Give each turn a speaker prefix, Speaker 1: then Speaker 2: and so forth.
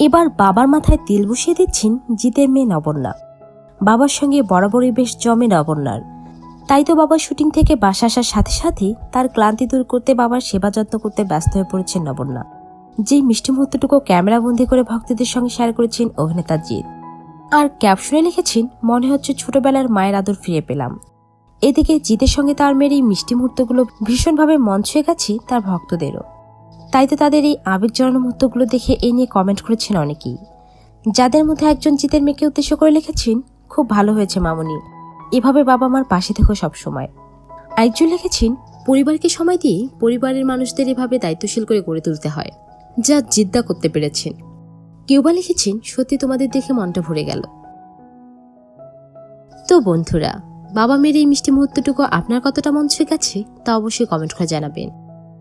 Speaker 1: এবার বাবার মাথায় তেল বসিয়ে দিচ্ছেন জিতের মেয়ে নবন্যা বাবার সঙ্গে বরাবরই বেশ জমে নবন্যার তাই তো বাবা শুটিং থেকে বাসা আসার সাথে সাথেই তার ক্লান্তি দূর করতে বাবার সেবা যত্ন করতে ব্যস্ত হয়ে পড়েছেন নবন্যা যেই মিষ্টি মুহূর্তটুকু ক্যামেরা বন্দি করে ভক্তদের সঙ্গে শেয়ার করেছেন অভিনেতা জিৎ। আর ক্যাপশনে লিখেছেন, মনে হচ্ছে ছোটবেলার মায়ের আদর ফিরে পেলাম। এদিকে জিতের সঙ্গে তার মেয়ের এই মিষ্টি মুহূর্তগুলো ভীষণভাবে মন ছুঁয়ে গেছে তার ভক্তদেরও। তাই তো তাদের এই আবেগ জড়ানো মুহূর্তগুলো দেখে এই নিয়ে কমেন্ট করেছেন অনেকেই। যাদের মধ্যে একজন জিতের মেয়েকে উদ্দেশ্য করে লিখেছেন, খুব ভালো হয়েছে মামুনি। এভাবে বাবা মার পাশে থেকো সবসময়। আরেকজন লিখেছেন, পরিবারকে সময় দিয়ে পরিবারের মানুষদের এভাবে দায়িত্বশীল করে গড়ে তুলতে হয়, যা জিদ্দা করতে পেরেছেন। কেউ বা লিখেছেন, সত্যি তোমাদের দেখে মনটা ভরে গেল। তো বন্ধুরা বাবা মেয়ের এই মিষ্টি মুহূর্তটুকু আপনার কতটা মন ছুঁয়ে গেছে, তা অবশ্যই কমেন্ট করে জানাবেন।